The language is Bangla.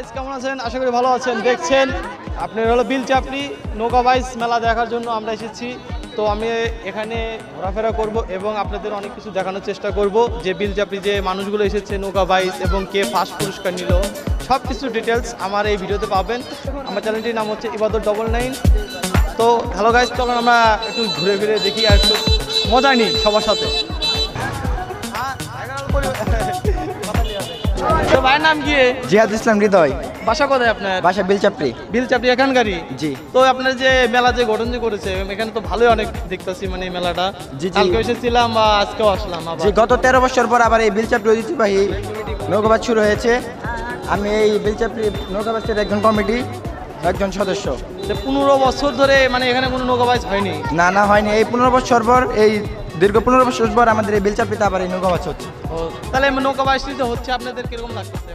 গাইস কেমন আছেন? আশা করি ভালো আছেন। দেখছেন, আপনার হলো বিল চাপড়ি, নৌকা বাইস মেলা দেখার জন্য আমরা এসেছি। তো আমি এখানে ঘোরাফেরা করব এবং আপনাদের অনেক কিছু দেখানোর চেষ্টা করব। যে বিল চাপড়ি যে মানুষগুলো এসেছে, নৌকা বাইস এবং কে ফার্স্ট পুরস্কার নিল সব কিছু ডিটেলস আমার এই ভিডিওতে পাবেন। আমার চ্যানেলটির নাম হচ্ছে ইবাদত ডবল নাইন তো হ্যালো গাইস চলুন আমরা একটু ঘুরে ফিরে দেখি আর একটু মজা নিই সবার সাথে। তো নাম কি? জিহাদ ইসলাম হৃদয়। বাসা কোথায় আপনার? বাসা বিলচাপড়ি। বিল চাপড়ি এখানকারই জি। তো আপনার যে মেলা যে গঠন যে করেছে এখানে তো ভালোই অনেক দেখতেছি মানে মেলাটা। জি, জি। কালকে এসেছিলাম বা আজকেও আসলাম যে গত তেরো বছর পর আবার এই বিলচাপড়ি ঐতিহ্যবাহী নৌকাবাদ শুরু হয়েছে। আমি এই বিলচাপড়ি নৌকাবাসের একজন কমিটি একজন সদস্য। পনেরো বছর ধরে মানে এখানে কোনো নৌকাবাজ হয়নি? না না হয়নি। এই পনেরো বছর পর এই দীর্ঘ পনেরো বছর পর আমাদের এই বেলচাপিতে আবার এই নৌকা বাস হচ্ছে। তাহলে নৌকা বাস হচ্ছে, আপনাদের কীরকম লাগতেছে?